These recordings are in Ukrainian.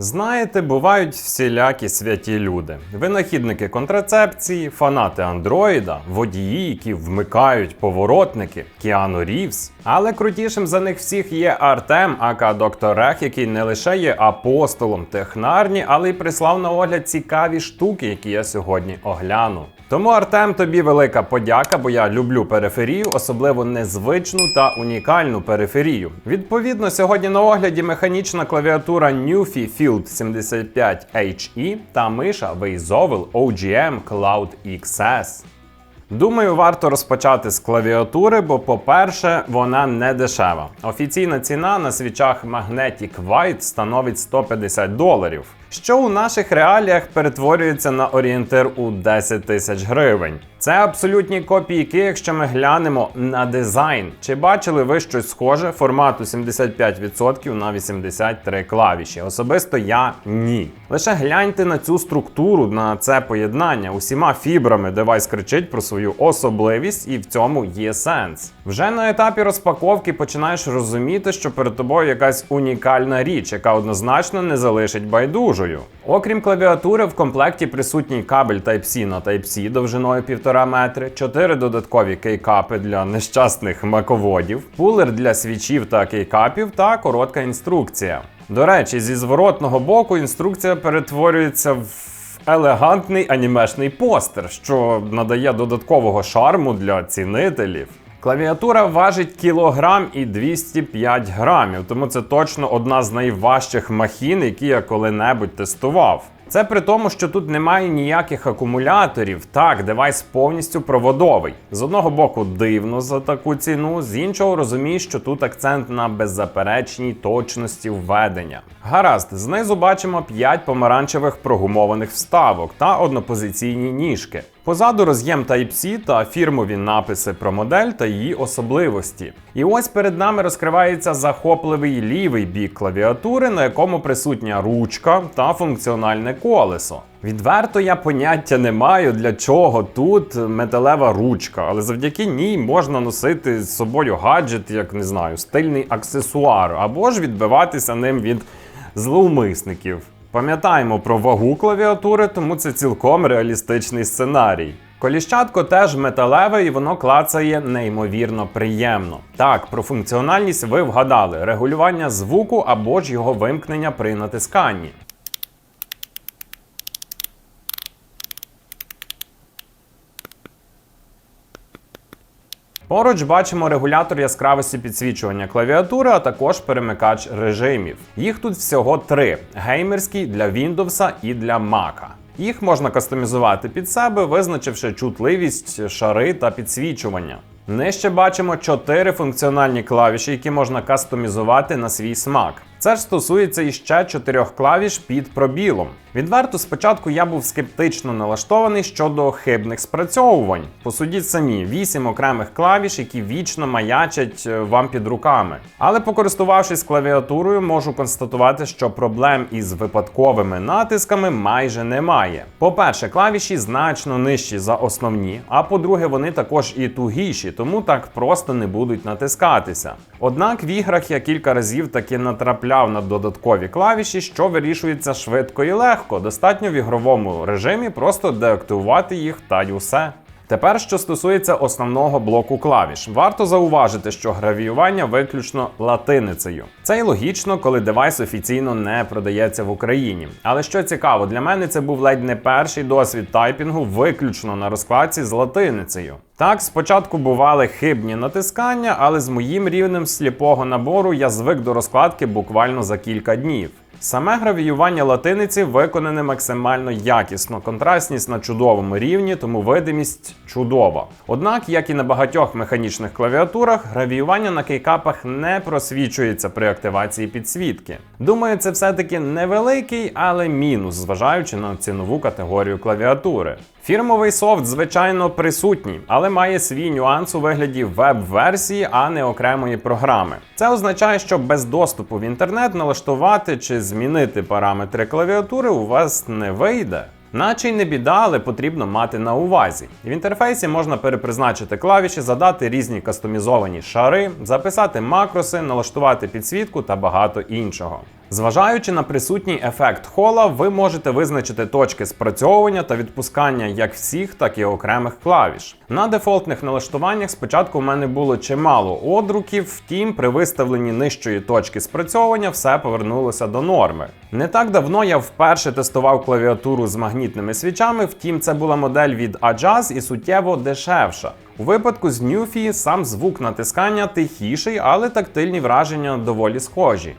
Знаєте, бувають всілякі святі люди, винахідники контрацепції, фанати андроїда, водії, які вмикають поворотники, Кіану Рівс. Але крутішим за них всіх є Артем, ака доктор Рех, який не лише є апостолом технарні, але й прислав на огляд цікаві штуки, які я сьогодні огляну. Тому Артем, тобі велика подяка, бо я люблю периферію, особливо незвичну та унікальну периферію. Відповідно, сьогодні на огляді механічна клавіатура Newfie Field 75 HE та миша Weizovel OGM Cloud XS. Думаю, варто розпочати з клавіатури, бо, по-перше, вона не дешева. Офіційна ціна на свічах Magnetic White становить 150 доларів, що у наших реаліях перетворюється на орієнтир у 10 тисяч гривень. Це абсолютні копійки, якщо ми глянемо на дизайн. Чи бачили ви щось схоже формату 75% на 83 клавіші? Особисто я ні. Лише гляньте на цю структуру, на це поєднання. Усіма фібрами девайс кричить про свою особливість, і в цьому є сенс. Вже на етапі розпаковки починаєш розуміти, що перед тобою якась унікальна річ, яка однозначно не залишить байдужою. Окрім клавіатури, в комплекті присутній кабель Type-C на Type-C довжиною 1,5 метри, 4 додаткові кейкапи для нещасних маководів, пулер для свічів та кейкапів та коротка інструкція. До речі, зі зворотного боку інструкція перетворюється в елегантний анімешний постер, що надає додаткового шарму для цінителів. Клавіатура важить кілограм і 205 грамів, тому це точно одна з найважчих махін, які я коли-небудь тестував. Це при тому, що тут немає ніяких акумуляторів. Так, девайс повністю проводовий. З одного боку, дивно за таку ціну, з іншого розумієш, що тут акцент на беззаперечній точності введення. Гаразд, знизу бачимо 5 помаранчевих прогумованих вставок та однопозиційні ніжки. Позаду роз'єм Type-C та фірмові написи про модель та її особливості. І ось перед нами розкривається захопливий лівий бік клавіатури, на якому присутня ручка та функціональне колесо. Відверто я поняття не маю, для чого тут металева ручка, але завдяки ній можна носити з собою гаджет, як не знаю, стильний аксесуар, або ж відбиватися ним від зловмисників. Пам'ятаємо про вагу клавіатури, тому це цілком реалістичний сценарій. Коліщатко теж металеве і воно клацає неймовірно приємно. Так, про функціональність ви вгадали: регулювання звуку або ж його вимкнення при натисканні. Поруч бачимо регулятор яскравості підсвічування клавіатури, а також перемикач режимів. Їх тут всього три: геймерський для Windows і для Mac. Їх можна кастомізувати під себе, визначивши чутливість, шари та підсвічування. Нижче бачимо чотири функціональні клавіші, які можна кастомізувати на свій смак. Це ж стосується іще чотирьох клавіш під пробілом. Відверто, спочатку я був скептично налаштований щодо хибних спрацьовувань. Посудіть самі, вісім окремих клавіш, які вічно маячать е, вам під руками. Але покористувавшись клавіатурою, можу констатувати, що проблем із випадковими натисками майже немає. По-перше, клавіші значно нижчі за основні, а по-друге, вони також і тугіші, тому так просто не будуть натискатися. Однак в іграх я кілька разів таки натрапляв на додаткові клавіші, що вирішується швидко і легко. Достатньо в ігровому режимі просто деактивувати їх та й усе. Тепер, що стосується основного блоку клавіш, варто зауважити, що гравіювання виключно латиницею. Це й логічно, коли девайс офіційно не продається в Україні. Але що цікаво, для мене це був ледь не перший досвід тайпінгу виключно на розкладці з латиницею. Так, спочатку бували хибні натискання, але з моїм рівнем сліпого набору я звик до розкладки буквально за кілька днів. Саме гравіювання латиниці виконане максимально якісно, контрастність на чудовому рівні, тому видимість чудова. Однак, як і на багатьох механічних клавіатурах, гравіювання на кейкапах не просвічується при активації підсвітки. Думаю, це все-таки невеликий, але мінус, зважаючи на цінову категорію клавіатури. Фірмовий софт, звичайно, присутній, але має свій нюанс у вигляді веб-версії, а не окремої програми. Це означає, що без доступу в інтернет налаштувати чи змінити параметри клавіатури у вас не вийде. Наче й не біда, але потрібно мати на увазі. В інтерфейсі можна перепризначити клавіші, задати різні кастомізовані шари, записати макроси, налаштувати підсвітку та багато іншого. Зважаючи на присутній ефект хола, ви можете визначити точки спрацьовування та відпускання як всіх, так і окремих клавіш. На дефолтних налаштуваннях спочатку в мене було чимало одруків, втім, при виставленні нижчої точки спрацьовування все повернулося до норми. Не так давно я вперше тестував клавіатуру з магнітними свічами, втім, це була модель від Ajaz і суттєво дешевша. У випадку з Newfie сам звук натискання тихіший, але тактильні враження доволі схожі.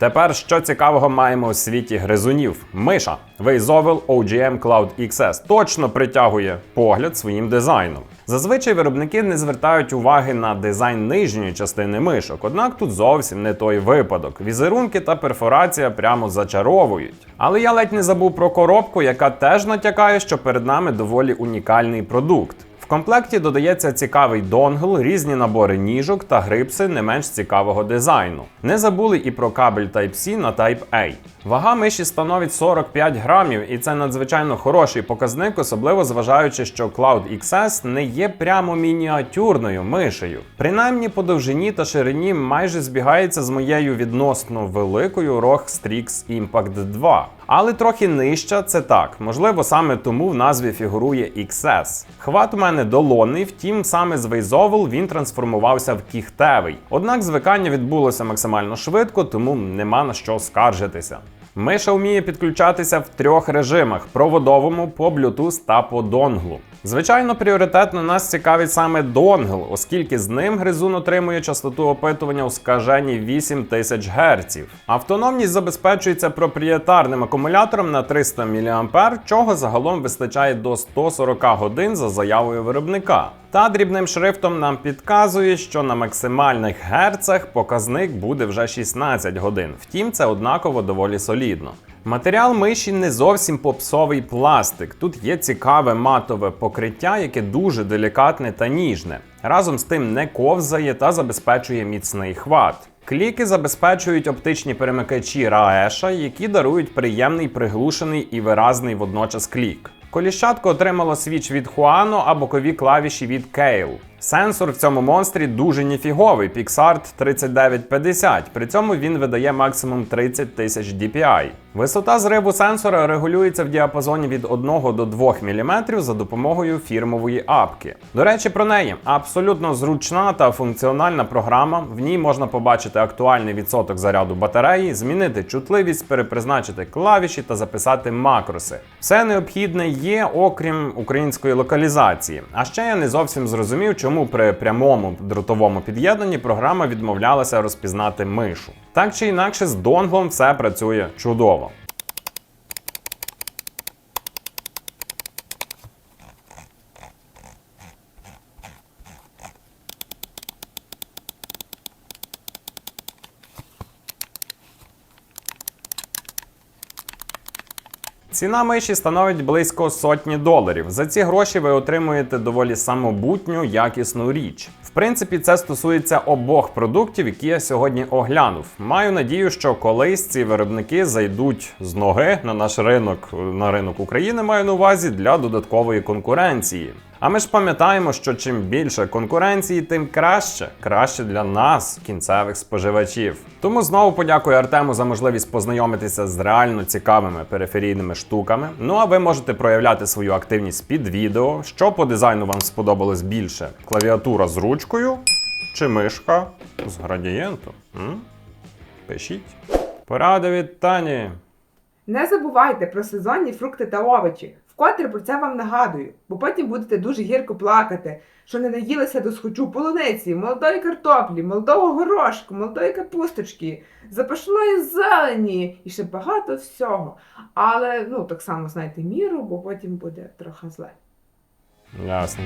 Тепер що цікавого маємо у світі гризунів? Миша Вейзовел OGM Cloud XS точно притягує погляд своїм дизайном. Зазвичай виробники не звертають уваги на дизайн нижньої частини мишок, однак тут зовсім не той випадок. Візерунки та перфорація прямо зачаровують. Але я ледь не забув про коробку, яка теж натякає, що перед нами доволі унікальний продукт. Комплекті додається цікавий донгл, різні набори ніжок та грипси не менш цікавого дизайну. Не забули і про кабель Type-C на Type-A. Вага миші становить 45 грамів, і це надзвичайно хороший показник, особливо зважаючи, що Cloud XS не є прямо мініатюрною мишею. Принаймні по довжині та ширині майже збігається з моєю відносно великою ROG Strix Impact 2. Але трохи нижча це так. Можливо, саме тому в назві фігурує XS. Хват у мене долонний, втім, саме з Вейзовел він трансформувався в кіхтевий. Однак звикання відбулося максимально швидко, тому нема на що скаржитися. Миша вміє підключатися в трьох режимах: проводовому, по Bluetooth та по донглу. Звичайно, пріоритетно нас цікавить саме донгл, оскільки з ним гризун отримує частоту опитування у скаженні 8000 Гц. Автономність забезпечується проприєтарним акумулятором на 300 мА, чого загалом вистачає до 140 годин за заявою виробника. Та дрібним шрифтом нам підказує, що на максимальних герцах показник буде вже 16 годин. Втім, це однаково доволі солідно. Матеріал миші не зовсім попсовий пластик. Тут є цікаве матове покриття, яке дуже делікатне та ніжне. Разом з тим не ковзає та забезпечує міцний хват. Кліки забезпечують оптичні перемикачі Раеша, які дарують приємний приглушений і виразний водночас клік. Коліщатко отримало свіч від Хуано, а бокові клавіші від Kale. Сенсор в цьому монстрі дуже ніфіговий PixArt 3950, при цьому він видає максимум 30 тисяч DPI. Висота зриву сенсора регулюється в діапазоні від 1 до 2 мм за допомогою фірмової апки. До речі, про неї абсолютно зручна та функціональна програма. В ній можна побачити актуальний відсоток заряду батареї, змінити чутливість, перепризначити клавіші та записати макроси. Все необхідне є, окрім української локалізації. А ще я не зовсім зрозумів, чому при прямому дротовому під'єднанні програма відмовлялася розпізнати мишу. Так чи інакше, з донглом все працює чудово. Ціна миші становить близько сотні доларів. За ці гроші ви отримуєте доволі самобутню, якісну річ. В принципі, це стосується обох продуктів, які я сьогодні оглянув. Маю надію, що колись ці виробники зайдуть з ноги на наш ринок, на ринок України маю на увазі для додаткової конкуренції. А ми ж пам'ятаємо, що чим більше конкуренції, тим краще. Краще для нас, кінцевих споживачів. Тому знову подякую Артему за можливість познайомитися з реально цікавими периферійними штуками. Ну а ви можете проявляти свою активність під відео, що по дизайну вам сподобалось більше: клавіатура з ручкою чи мишка з градієнтом. М? Пишіть. Порада від Тані. Не забувайте про сезонні фрукти та овочі. Вкотре про це вам нагадую, бо потім будете дуже гірко плакати, що не наїлися до схочу полуниці, молодої картоплі, молодого горошку, молодої капусточки, запашної зелені і ще багато всього. Але ну так само знайте міру, бо потім буде трохи зле. Ясно.